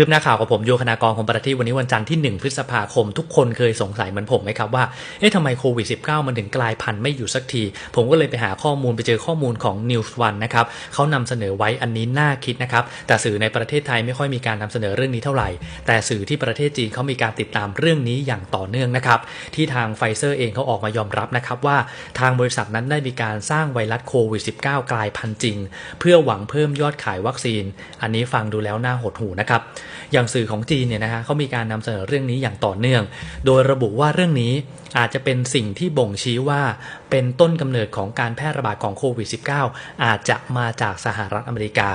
คืบหน้าข่าวกับผมโยคณากรของประทีวันนี้วันจันทร์ที่ 1 พฤษภาคม ทุกคนเคยสงสัยเหมือนผมไหมครับว่า เอ๊ะทำไมโควิด -19 มันถึงกลายพันธุ์ไม่อยู่สักที ผมก็เลยไปหาข้อมูลไปเจอข้อมูลของ News One นะครับเขานำเสนอไว้อันนี้น่าคิดนะครับ แต่สื่อในประเทศไทยไม่ค่อยมีการนำเสนอเรื่องนี้เท่าไหร่ แต่สื่อที่ประเทศจีนเขามีการติดตามเรื่องนี้อย่างต่อเนื่องนะครับ ที่ทางไฟเซอร์เองเขาออกมายอมรับนะครับว่าทางบริษัทนั้นได้มีการสร้างไวรัสโควิด -19 กลายพันธุ์จริง เพื่อหวังเพิ่มยอดขายวัคซีน อันนี้ฟังดูแล้วน่าหดหูนะครับอย่างสื่อของจีนเนี่ยนะฮะเขามีการนำเสนอเรื่องนี้อย่างต่อเนื่อง โดยระบุว่าเรื่องนี้อาจจะเป็นสิ่งที่บ่งชี้ว่าเป็นต้นกำเนิดของการแพร่ระบาดของโควิด -19 อาจจะมาจากสหรัฐอเมริกา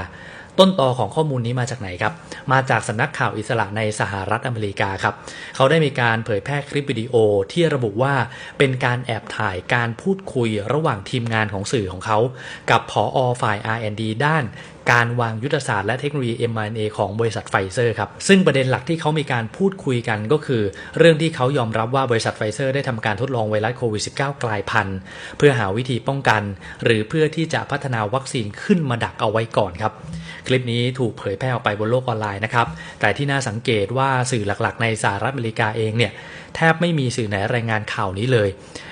ต้นตอของข้อมูลนี้มาจากไหนครับ มาจากสำนักข่าวอิสระในสหรัฐอเมริกาครับ เขาได้มีการเผยแพร่คลิปวิดีโอที่ระบุว่าเป็นการแอบถ่ายการพูดคุยระหว่างทีมงานของสื่อของเขา กับผออฝ่าย R&D ด้านการวางยุทธศาสตร์และเทคโนโลยี mRNA ของบริษัทไฟเซอร์ครับ ซึ่งประเด็นหลักที่เขามีการพูดคุยกันก็คือ เรื่องที่เขายอมรับว่าบริษัทไฟเซอร์ได้ทำการทดลองไวรัสโควิด -19 กลายพันธุ์ เพื่อหาวิธีป้องกัน หรือเพื่อที่จะพัฒนาวัคซีนขึ้นมาดักเอาไว้ก่อนครับ คลิปนี้ถูกเผยแพร่ออกไปบนโลกออนไลน์นะครับ แต่ที่น่าสังเกตว่าสื่อหลักๆ ในสหรัฐอเมริกาเองเนี่ย แทบไม่มีสื่อไหนรายงานข่าวนี้เลย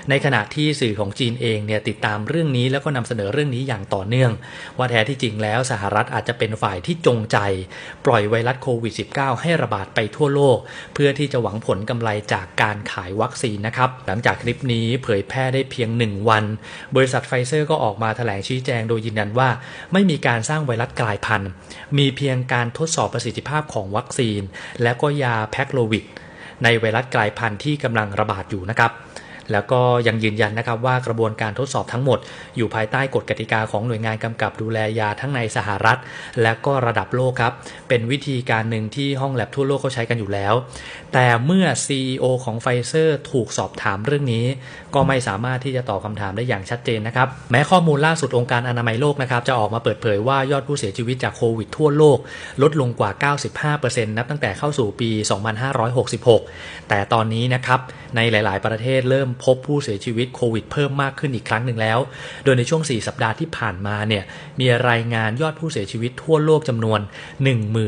ในขณะที่สื่อของจีนเองเนี่ยติดตามเรื่องนี้แล้วก็นำเสนอเรื่องนี้อย่างต่อเนื่อง ว่าแท้ที่จริงแล้วสหรัฐอาจจะเป็นฝ่ายที่จงใจ ปล่อยไวรัสโควิด -19 ให้ระบาดไปทั่วโลก เพื่อที่จะหวังผลกำไรจากการขายวัคซีนนะครับ หลังจากคลิปนี้เผยแพร่ได้เพียง 1 วัน บริษัทไฟเซอร์ก็ออกมาแถลงชี้แจงโดยยืนยันว่า ไม่มีการสร้างไวรัสกลายพันธุ์ มีเพียงการทดสอบประสิทธิภาพของวัคซีน และก็ยาแพคโลวิด ในไวรัสกลายพันธุ์ที่กำลังระบาดอยู่นะครับ แล้วก็ยังยืนยันนะครับว่ากระบวนการทดสอบทั้งหมด อยู่ภายใต้กฎกติกาของหน่วยงานกำกับดูแลยาทั้งในสหรัฐ และก็ระดับโลกครับ เป็นวิธีการหนึ่งที่ห้องแลบทั่วโลกเขาใช้กันอยู่แล้ว แต่เมื่อ CEO ของไฟเซอร์ถูกสอบถามเรื่องนี้ ก็ไม่สามารถที่จะตอบคำถามได้อย่างชัดเจนนะครับ แม้ข้อมูลล่าสุดองค์การอนามัยโลกนะครับจะออกมาเปิดเผยว่ายอดผู้เสียชีวิตจากโควิดทั่วโลก ลดลงกว่า 95%นับตั้งแต่เข้าสู่ปี 2566 แต่ตอนนี้นะครับในหลาย ๆ ประเทศเริ่มพบผู้เสียชีวิตโควิดเพิ่มมากขึ้นอีกครั้งหนึ่งแล้ว โดยในช่วง 4 สัปดาห์ที่ผ่านมาเนี่ยมีรายงานยอดผู้เสียชีวิตทั่วโลกจำนวน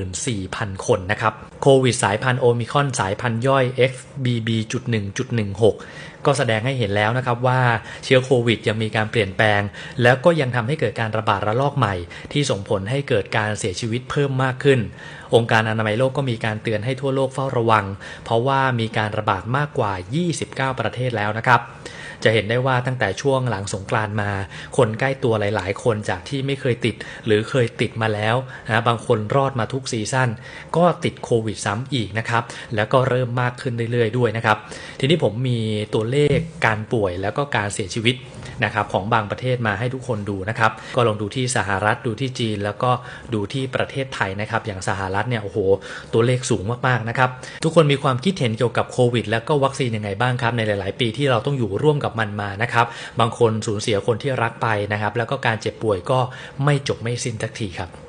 14,000 คนนะครับ โควิดสายพันธุ์โอมิคอนสายพันธุ์ย่อย XBB.1.16 ก็แสดงให้เห็นแล้วนะครับว่าเชื้อโควิดยังมีการเปลี่ยนแปลง แล้วก็ยังทำให้เกิดการระบาดระลอกใหม่ ที่ส่งผลให้เกิดการเสียชีวิตเพิ่มมากขึ้น องค์การอนามัยโลกก็มีการเตือนให้ทั่วโลกเฝ้าระวัง เพราะว่ามีการระบาดมากกว่า 29 ประเทศแล้วนะครับจะเห็นได้ว่าตั้งแต่ช่วงหลังสงกรานมา คนใกล้ตัวหลาย ๆ คนจากที่ไม่เคยติด หรือเคยติดมาแล้วนะบางคนรอดมาทุกซีซั่นก็ติดโควิดซ้ำอีกนะครับ แล้วก็เริ่มมากขึ้นเรื่อย ๆ ด้วยนะครับ ทีนี้ผมมีตัวเลขการป่วยแล้วก็การเสียชีวิตนะครับของบางประเทศมาให้ทุกคนดูนะครับ ก็ลองดูที่สหรัฐดูที่จีน แล้วก็ดูที่ประเทศไทยนะครับ อย่างสหรัฐเนี่ยโอ้โห ตัวเลขสูงมากๆนะครับ ทุกคนมีความคิดเห็นเกี่ยวกับโควิด แล้วก็วัคซีนยังไงบ้างครับในหลาย ๆ ปีที่เราต้องอยู่ร่วมกับมันมานะครับ บางคนสูญเสียคนที่รักไปนะครับ แล้วก็การเจ็บป่วยก็ไม่จบไม่สิ้นสักทีครับ